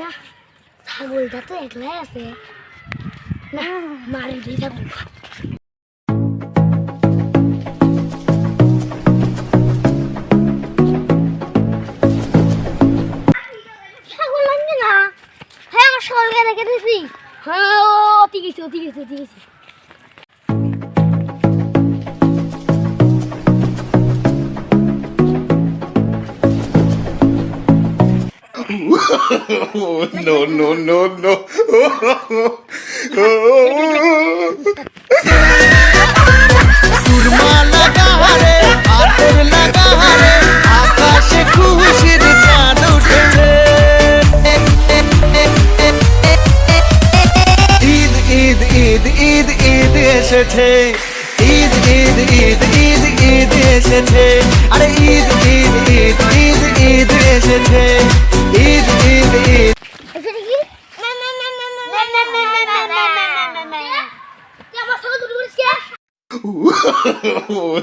না, ছাগলটা তো একলাই আছে। না মারি দিয়ে যাব ছাগল লাগবে না? হ্যাঁ আমার সকালকে রেখে দিয়েছি হ্যাঁ ঠিক আছে ঠিক আছে ঠিক আছে। no, no, no, no. Surma লাগা রে আতর লাগা রে আকাশে খুশির চাঁদ উঠেছে ঈদ ঈদ ঈদ ঈদ ঈদ এসেছে। ঈদ ঈদ ঈদ ঈদ ঈদ এসেছে। আরে ঈদ ঈদ ঈদ ঈদ ঈদ এসেছে। Eid Eid Eid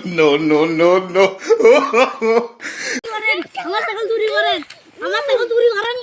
no no no no. আমার সাইকেল চুরি করেন। আমার সাইকেল চুরি করেন